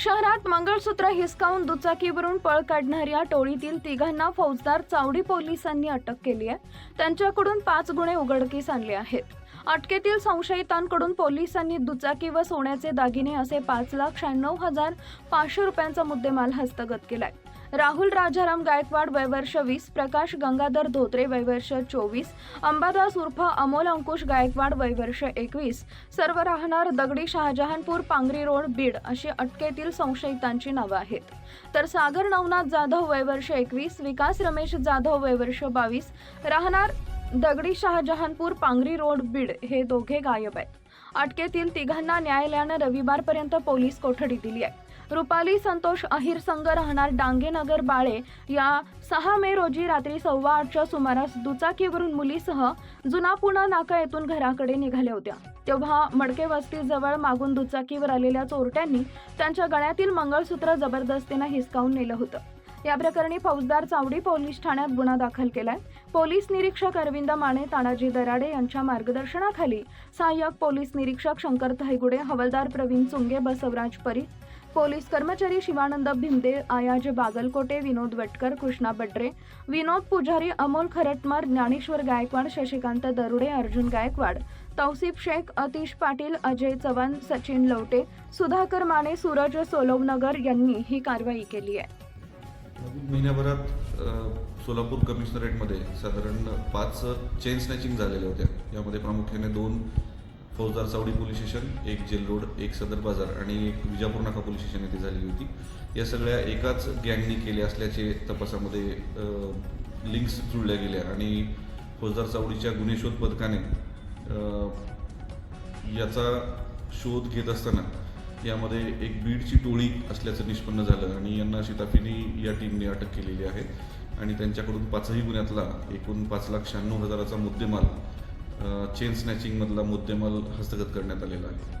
शहरात मंगळसूत्र हिसकावून दुचाकीवरून पळ काढणाऱ्या टोळीतील तिघांना फौजदार चावडी पोलिसांनी अटक केली आहे. त्यांच्याकडून पाच गुन्हे उघडकीस आणले आहेत. अटकेतील संशयितांकडून पोलिसांनी दुचाकी व सोन्याचे दागिने असे पाच लाख शहाण्णव हजार पाचशे रुपयांचा मुद्देमाल हस्तगत केलाय. राहुल राजाराम गायकवाड वयवर्ष वीस प्रकाश गंगाधर धोत्रे वयवर्ष चोवीस अंबादास उर्फ अमोल अंकुश गायकवाड वयवर्ष एकवीस सर्व राहणार दगडी शहाजहानपूर पांगरी रोड बीड अशी अटकेतील संशयितांची नावं आहेत. तर सागर नवनाथ जाधव वयवर्ष एकवीस विकास रमेश जाधव वयवर्ष बावीस राहणार दगडी शहाजहानपूर पांगरी रोड बीड हे दोघे गायब आहेत. अटकेतील तिघांना न्यायालयानं रविवारपर्यंत पोलीस कोठडी दिली आहे. रुपाली संतोष अहिर संघ राहणार डांगेनगर बाळे या सहा मे रोजी रात्री सव्वा आठच्या सुमारास दुचाकीवरून मुलीसह जुना पुणा नाका येथून घराकडे निघाल्या होत्या. तेव्हा मडके वस्तीजवळ मागून दुचाकीवर आलेल्या चोरट्यांनी त्यांच्या गळ्यातील मंगळसूत्र जबरदस्तीनं हिसकावून नेलं होतं. या प्रकरणी फौजदार चावडी पोलीस ठाण्यात गुन्हा दाखल केलाय. पोलीस निरीक्षक अरविंद माने तानाजी दराडे यांच्या मार्गदर्शनाखाली सहाय्यक पोलीस निरीक्षक शंकर थैगुडे हवालदार प्रवीण चुंगे बसवराज परी पोलीस कर्मचारी शिवानंद भिमदे आयाज बागलकोटे विनोद वटकर कृष्णा बड्रे विनोद पुजारी अमोल खरटमार ज्ञानेश्वर गायकवाड शशिकांत दरुडे अर्जुन गायकवाड तौसिफ शेख अतिश पाटील अजय चव्हाण सचिन लवटे सुधाकर माने सूरज सोलवनगर यांनी ही कारवाई केली आहे. महिन्याभरात सोलापूर कमिशनरेटमध्ये साधारण पाच चेन स्नॅचिंग झालेल्या होत्या. यामध्ये प्रामुख्याने दोन फौजदार चावडी पोलीस स्टेशन एक जेल रोड एक सदर बाजार आणि एक विजापूर नाका पोलीस स्टेशन येथे झालेली होती. या सगळ्या एकाच गँगनी केल्या असल्याचे तपासामध्ये लिंक्स जुळल्या गेल्या आणि फौजदार चावडीच्या गुन्हेशोध पथकाने याचा शोध घेत असताना यामध्ये एक बीडची टोळी असल्याचं निष्पन्न झालं आणि यांना शिताफिनी या टीमने अटक केलेली आहे. आणि त्यांच्याकडून पाचही गुन्ह्यातला एकूण पाच लाख शहाण्णव हजाराचा मुद्देमाल चेन स्नॅचिंगमधला मुद्देमाल हस्तगत करण्यात आलेला आहे.